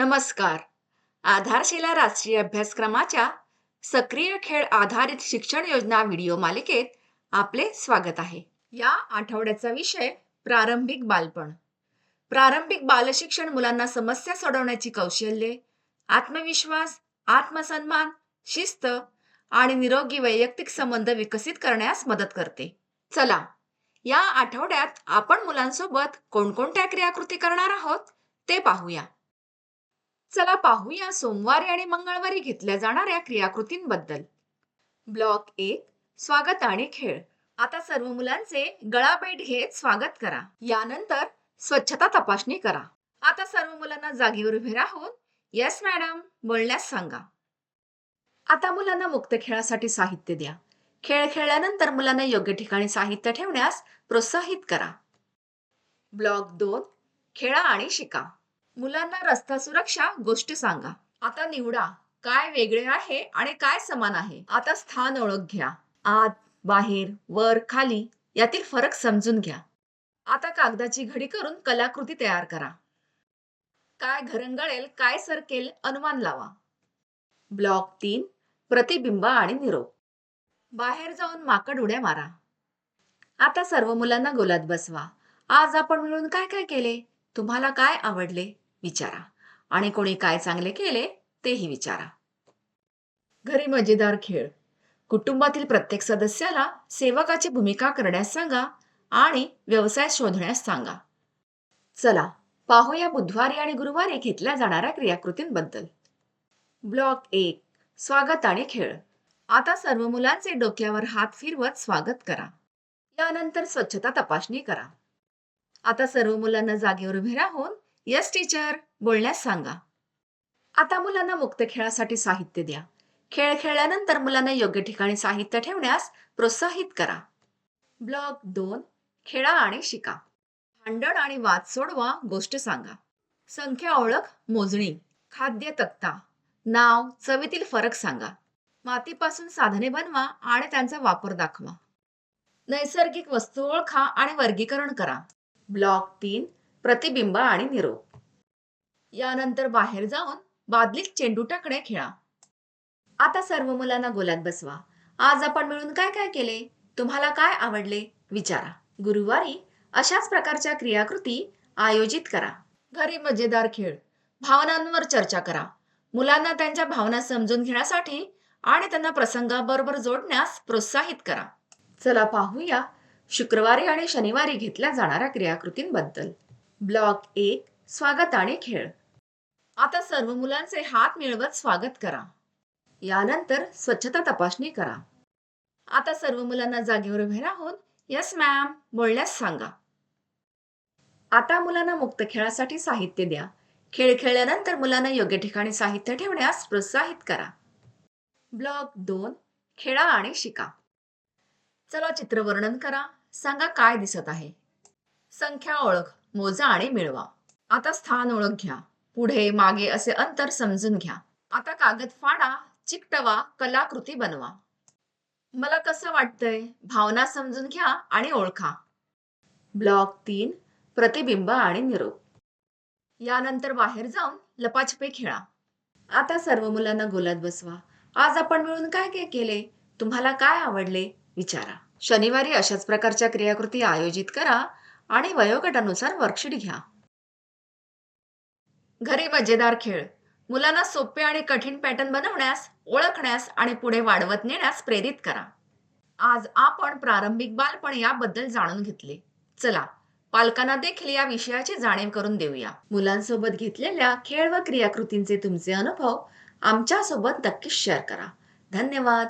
नमस्कार. आधारशिला राष्ट्रीय अभ्यासक्रमाच्या सक्रिय खेळ आधारित शिक्षण योजना व्हिडिओ मालिकेत आपले स्वागत आहे. या आठवड्याचा विषय प्रारंभिक बालपण. प्रारंभिक बालशिक्षण मुलांना समस्या सोडवण्याची कौशल्ये आत्मविश्वास आत्मसन्मान शिस्त आणि निरोगी वैयक्तिक संबंध विकसित करण्यास मदत करते. चला या आठवड्यात आपण मुलांसोबत कोणकोणत्या क्रियाकृती करणार आहोत ते पाहूया. चला पाहूया सोमवारी आणि मंगळवारी घेतल्या जाणाऱ्या क्रियाकृतींबद्दल. ब्लॉक एक स्वागत आणि खेळ. आता सर्व मुलांचे गळाभेट घेत स्वागत करा. यानंतर स्वच्छता तपासणी करा. आता सर्व मुलांना जागेवर उभे राहून येस मॅडम बोलण्यास सांगा. आता मुलांना मुक्त खेळासाठी साहित्य द्या. खेळ खेळल्यानंतर मुलांना योग्य ठिकाणी साहित्य ठेवण्यास प्रोत्साहित करा. ब्लॉक दोन खेळा आणि शिका. मुलांना रस्ता सुरक्षा गोष्ट सांगा. आता निवडा. काय वेगळे आहे आणि काय समान आहे? आता स्थान ओळख घ्या. आत बाहेर वर खाली यातील फरक समजून घ्या. आता कागदाची घडी करून कलाकृती तयार करा. काय घरंगळेल काय सरकेल अनुमान लावा. ब्लॉक तीन प्रतिबिंब आणि निरोप. बाहेर जाऊन माकड उड्या मारा. आता सर्व मुलांना गोलात बसवा. आज आपण मिळून काय काय केले? तुम्हाला काय आवडले? विचारा. आणि कोणी काय चांगले केले तेही विचारा. घरी मजेदार खेळ. कुटुंबातील प्रत्येक सदस्याला सेवकाची भूमिका करण्यास सांगा आणि व्यवसाय शोधण्यास सांगा. चला पाहूया बुधवारी आणि गुरुवारी घेतल्या जाणाऱ्या क्रियाकृतींबद्दल. ब्लॉक एक स्वागत आणि खेळ. आता सर्व मुलांचे डोक्यावर हात फिरवत स्वागत करा. यानंतर स्वच्छता तपासणी करा. आता सर्व मुलांना जागेवर उभे राहून यस टीचर बोलण्यास सांगा. आता मुलांना मुक्त खेळासाठी साहित्य द्या. खेळ खेळल्यानंतर मुलांना योग्य ठिकाणी साहित्य ठेवण्यास प्रोत्साहित करा. ब्लॉक दोन. खेळा आणि शिका. भांडण आणि वाद सोडवा गोष्ट सांगा. संख्या ओळख मोजणी. खाद्य तक्ता. नाव चवीतील फरक सांगा. मातीपासून साधने बनवा आणि त्यांचा वापर दाखवा. नैसर्गिक वस्तू ओळखा आणि वर्गीकरण करा. ब्लॉक तीन. प्रतिबिंब आणि निरोप. यानंतर बाहेर जाऊन बादलीत चेंडू टाकणे खेळा. आता सर्व मुलांना गोलात बसवा. आज आपण मिळून काय काय केले? तुम्हाला काय आवडले? विचारा. गुरुवारी अशाच प्रकारच्या क्रियाकृती आयोजित करा. घरी मजेदार खेळ. भावनांवर चर्चा करा. मुलांना त्यांच्या भावना समजून घेण्यासाठी आणि त्यांना प्रसंगाबरोबर जोडण्यास प्रोत्साहित करा. चला पाहूया शुक्रवारी आणि शनिवारी घेतल्या जाणाऱ्या क्रियाकृतींबद्दल. ब्लॉक एक स्वागत आणि खेळ. आता सर्व मुलांचे हात मिळवत स्वागत करा. यानंतर स्वच्छता तपासणी करा. आता सर्व मुलांना जागेवर उभे राहून यस मॅम बोलण्यास सांगा. आता मुलांना मुक्त खेळासाठी साहित्य द्या. खेळ खेळल्यानंतर मुलांना योग्य ठिकाणी साहित्य ठेवण्यास प्रोत्साहित करा. ब्लॉक दोन खेळा आणि शिका. चला चित्र वर्णन करा. सांगा काय दिसत आहे. संख्या ओळख. मोजा आणि मिळवा. आता स्थान ओळख घ्या. पुढे मागे असे अंतर समजून घ्या. आता कागद फाडा चिकटवा कलाकृती बनवा. मला कसं वाटतंय? भावना समजून घ्या आणि ओळखा. ब्लॉक तीन प्रतिबिंब आणि निरोप. यानंतर बाहेर जाऊन लपाछपे खेळा. आता सर्व मुलांना गोलात बसवा. आज आपण मिळून काय काय केले? तुम्हाला काय आवडले? विचारा. शनिवारी अशाच प्रकारच्या क्रियाकृती आयोजित करा. आणि वयोगटानुसार वर्कशीट घ्या. घरी मजेदार खेळ. मुलांना सोपे आणि कठीण पॅटर्न बनवण्यास ओळखण्यास आणि पुढे वाढवत नेण्यास प्रेरित करा. आज आपण प्रारंभिक बालपण याबद्दल जाणून घेतले. चला पालकांना देखील या विषयाची जाणीव करून देऊया. मुलांसोबत घेतलेल्या खेळ व क्रियाकृतींचे तुमचे अनुभव आमच्यासोबत नक्कीच शेअर करा. धन्यवाद.